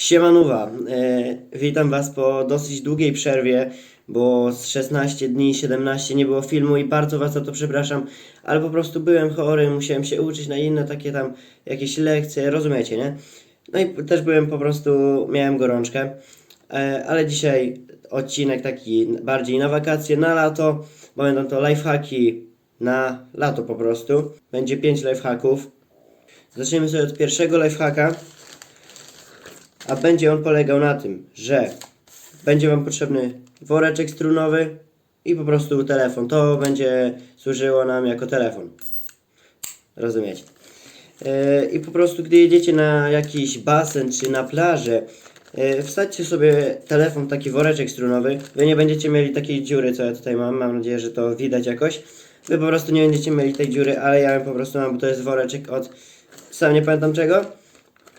Siemanuwa, e, witam Was po dosyć długiej przerwie, bo z 16 dni, 17 nie było filmu i bardzo Was za to przepraszam, ale po prostu byłem chory, musiałem się uczyć na inne takie tam jakieś lekcje, rozumiecie, nie? No i też byłem po prostu, miałem gorączkę, e, ale dzisiaj odcinek taki bardziej na wakacje, na lato, bo będą to lifehacki na lato po prostu. Będzie 5 lifehacków. Zaczniemy sobie od pierwszego lifehacka. A będzie on polegał na tym, że będzie Wam potrzebny woreczek strunowy i po prostu telefon. To będzie służyło nam jako telefon. Rozumiecie? Yy, I po prostu, gdy jedziecie na jakiś basen czy na plażę, yy, wsadźcie sobie telefon w taki woreczek strunowy. Wy nie będziecie mieli takiej dziury, co ja tutaj mam. Mam nadzieję, że to widać jakoś. Wy po prostu nie będziecie mieli tej dziury, ale ja ją po prostu mam, bo to jest woreczek od... Sam nie pamiętam czego.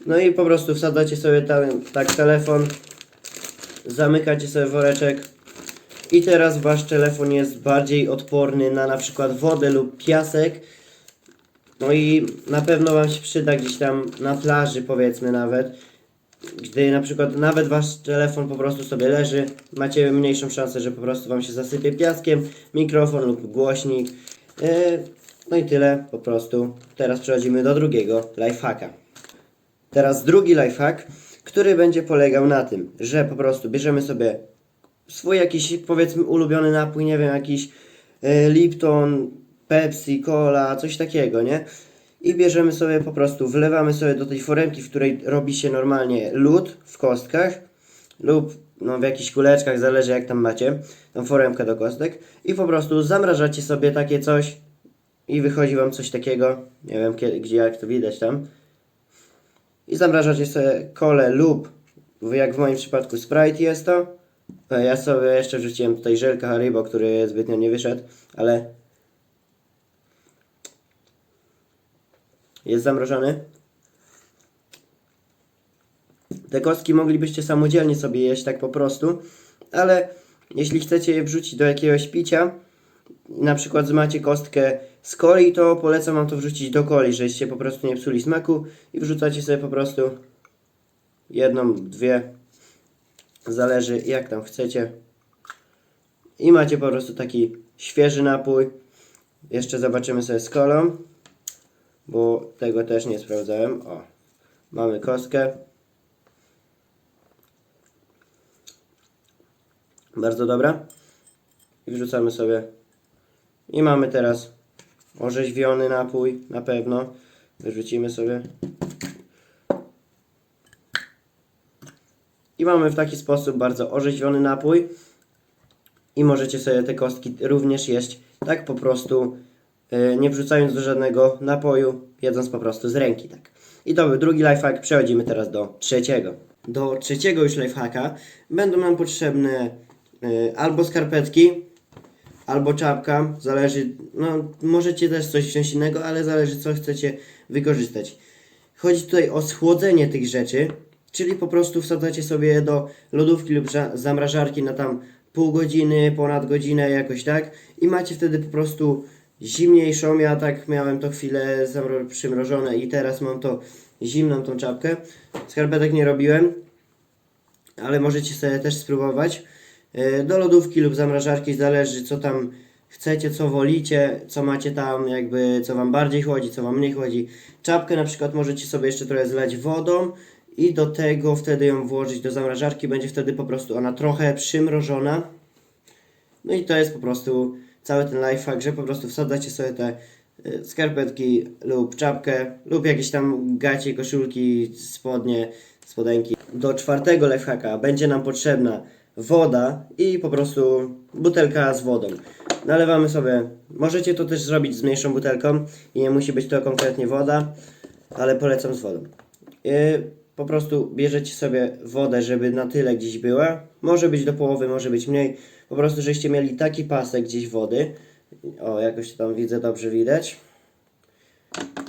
No i po prostu wsadzacie sobie tam, tak telefon, zamykacie sobie woreczek i teraz wasz telefon jest bardziej odporny na na przykład wodę lub piasek. No i na pewno wam się przyda gdzieś tam na plaży powiedzmy nawet. Gdy na przykład nawet wasz telefon po prostu sobie leży, macie mniejszą szansę, że po prostu wam się zasypie piaskiem, mikrofon lub głośnik. Yy, no i tyle po prostu. Teraz przechodzimy do drugiego lifehacka. Teraz drugi lifehack, który będzie polegał na tym, że po prostu bierzemy sobie swój jakiś powiedzmy ulubiony napój, nie wiem, jakiś e, Lipton, Pepsi, Cola, coś takiego, nie? I bierzemy sobie po prostu, wlewamy sobie do tej foremki, w której robi się normalnie lód w kostkach lub no, w jakichś kuleczkach, zależy jak tam macie, tą foremkę do kostek i po prostu zamrażacie sobie takie coś i wychodzi wam coś takiego, nie wiem kiedy, gdzie jak to widać tam, i zamrażacie sobie kolę lub jak w moim przypadku Sprite jest to. E, Ja sobie jeszcze wrzuciłem tutaj żelka Haribo, który zbytnio nie wyszedł, ale jest zamrożony. Te kostki moglibyście samodzielnie sobie jeść tak po prostu, ale jeśli chcecie je wrzucić do jakiegoś picia, na przykład macie kostkę z coli, to polecam wam to wrzucić do coli, żeście po prostu nie psuli smaku i wrzucacie sobie po prostu jedną, dwie, zależy jak tam chcecie. I macie po prostu taki świeży napój. Jeszcze zobaczymy sobie z kolą, bo tego też nie sprawdzałem. O, mamy kostkę. Bardzo dobra. I wrzucamy sobie i mamy teraz orzeźwiony napój, na pewno. Wyrzucimy sobie. I mamy w taki sposób bardzo orzeźwiony napój. I możecie sobie te kostki również jeść tak po prostu, yy, nie wrzucając do żadnego napoju, jedząc po prostu z ręki. Tak. I to był drugi lifehack. Przechodzimy teraz do trzeciego. Do trzeciego już lifehacka będą nam potrzebne yy, albo skarpetki, albo czapka, zależy, no możecie też coś wziąć innego, ale zależy co chcecie wykorzystać. Chodzi tutaj o schłodzenie tych rzeczy, czyli po prostu wsadzacie sobie do lodówki lub za- zamrażarki na tam pół godziny, ponad godzinę jakoś tak i macie wtedy po prostu zimniejszą, ja tak miałem to chwilę przymrożone i teraz mam to zimną tą czapkę. Skarpetek nie robiłem, ale możecie sobie też spróbować. E, Do lodówki lub zamrażarki zależy co tam chcecie, co wolicie, co macie tam, jakby co wam bardziej chodzi, co wam mniej chodzi. Czapkę na przykład możecie sobie jeszcze trochę zlać wodą i do tego wtedy ją włożyć do zamrażarki, będzie wtedy po prostu ona trochę przymrożona. No i to jest po prostu cały ten lifehack, że po prostu wsadzacie sobie te e, skarpetki lub czapkę lub jakieś tam gacie, koszulki, spodnie, spodenki. Do czwartego lifehacka będzie nam potrzebna woda i po prostu butelka z wodą. Nalewamy sobie, możecie to też zrobić z mniejszą butelką i nie musi być to konkretnie woda, ale polecam z wodą. Yy, po prostu bierzecie sobie wodę, żeby na tyle gdzieś była. Może być do połowy, może być mniej. Po prostu, żeście mieli taki pasek gdzieś wody. O, jakoś tam widzę, dobrze widać.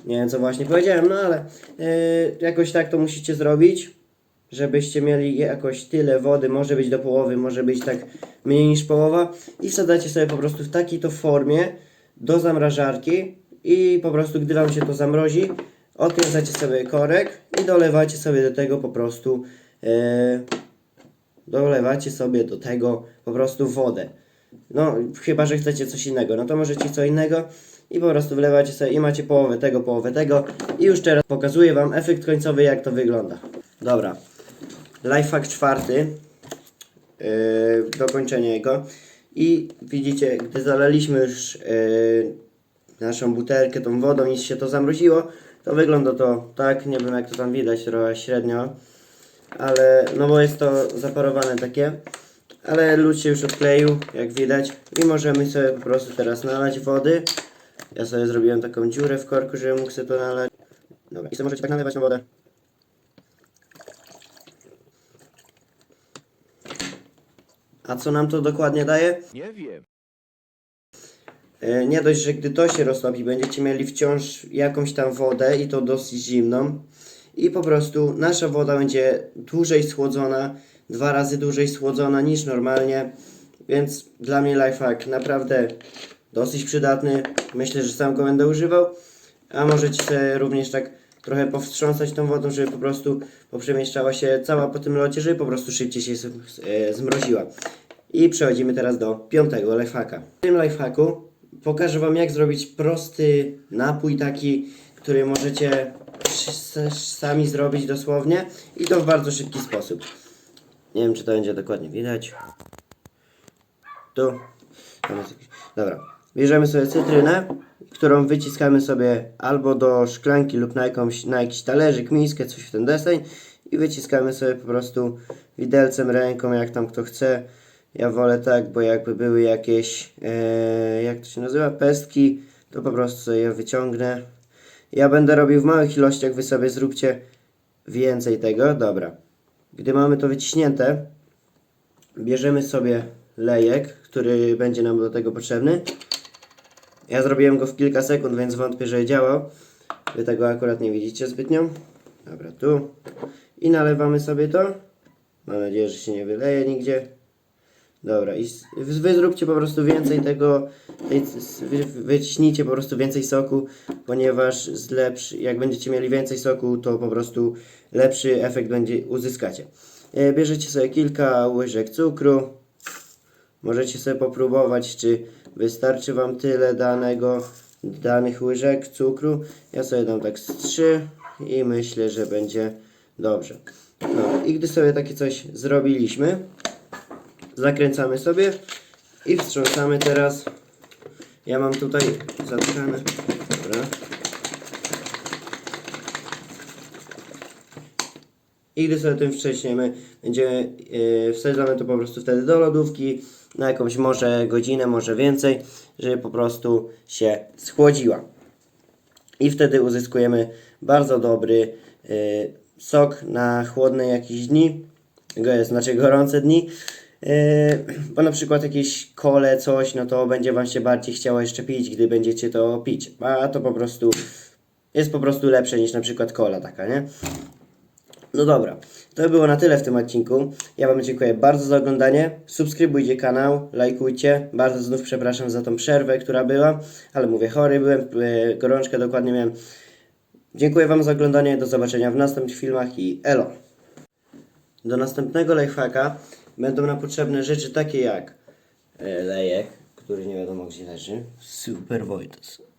Nie wiem, co właśnie powiedziałem, no ale yy, jakoś tak to musicie zrobić, żebyście mieli jakoś tyle wody, może być do połowy, może być tak mniej niż połowa i wsadzacie sobie po prostu w takiej to formie do zamrażarki i po prostu gdy Wam się to zamrozi, odkręcacie sobie korek i dolewacie sobie do tego po prostu e, dolewacie sobie do tego po prostu wodę. No, chyba, że chcecie coś innego, no to możecie co innego i po prostu wlewacie sobie i macie połowę tego, połowę tego i już teraz pokazuję Wam efekt końcowy, jak to wygląda. Dobra, lifehack czwarty, yy, dokończenie jego i widzicie, gdy zalaliśmy już yy, naszą butelkę tą wodą i się to zamroziło, to wygląda to tak, nie wiem jak to tam widać, trochę średnio, ale no bo jest to zaparowane takie, ale lód się już odkleił, jak widać i możemy sobie po prostu teraz nalać wody. Ja sobie zrobiłem taką dziurę w korku, żebym mógł sobie to nalać. Dobra, i sobie możecie tak nalewać na wodę. A co nam to dokładnie daje? Nie wiem. E, Nie dość, że gdy to się roztopi, będziecie mieli wciąż jakąś tam wodę i to dosyć zimną. I po prostu nasza woda będzie dłużej schłodzona, dwa razy dłużej schłodzona niż normalnie. Więc dla mnie lifehack naprawdę dosyć przydatny. Myślę, że sam go będę używał. A możecie sobie również tak trochę powstrząsać tą wodą, żeby po prostu poprzemieszczała się cała po tym locie, żeby po prostu szybciej się e, zmroziła. I przechodzimy teraz do piątego lifehacka. W tym lifehacku pokażę Wam jak zrobić prosty napój taki, który możecie sami zrobić dosłownie i to w bardzo szybki sposób. Nie wiem czy to będzie dokładnie widać. Tu. Dobra. Bierzemy sobie cytrynę, którą wyciskamy sobie albo do szklanki lub na, jakąś, na jakiś talerzyk, miskę, coś w ten deseń i wyciskamy sobie po prostu widelcem, ręką, jak tam kto chce. Ja wolę tak, bo jakby były jakieś, e, jak to się nazywa, pestki, to po prostu je wyciągnę. Ja będę robił w małych ilościach, wy sobie zróbcie więcej tego. Dobra. Gdy mamy to wyciśnięte, bierzemy sobie lejek, który będzie nam do tego potrzebny. Ja zrobiłem go w kilka sekund, więc wątpię, że działał. Wy tego akurat nie widzicie zbytnio. Dobra, tu. I nalewamy sobie to. Mam nadzieję, że się nie wyleje nigdzie. Dobra, i wy zróbcie po prostu więcej tego, tej, wyciśnijcie po prostu więcej soku, ponieważ z jak będziecie mieli więcej soku, to po prostu lepszy efekt będzie uzyskacie. E, Bierzecie sobie kilka łyżek cukru, możecie sobie popróbować, czy wystarczy Wam tyle danego, danych łyżek cukru. Ja sobie dam tak z 3 i myślę, że będzie dobrze. No i gdy sobie takie coś zrobiliśmy, zakręcamy sobie i wstrząsamy teraz. Ja mam tutaj zatkane. Dobra. I gdy sobie tym wcześniemy, będziemy yy, wsadzamy to po prostu wtedy do lodówki na jakąś może godzinę, może więcej, żeby po prostu się schłodziła. I wtedy uzyskujemy bardzo dobry y, sok na chłodne jakieś dni, znaczy gorące dni. Y, bo na przykład jakieś kole, coś, no to będzie Wam się bardziej chciało jeszcze pić, gdy będziecie to pić. A to po prostu jest po prostu lepsze niż na przykład kola taka, nie? No dobra, to by było na tyle w tym odcinku. Ja Wam dziękuję bardzo za oglądanie. Subskrybujcie kanał, lajkujcie. Bardzo znów przepraszam za tą przerwę, która była, ale mówię, chory byłem, e, gorączkę dokładnie miałem. Dziękuję Wam za oglądanie, do zobaczenia w następnych filmach i elo! Do następnego lifehacka będą nam potrzebne rzeczy takie jak e, lejek, który nie wiadomo gdzie leży, Super Wojtos.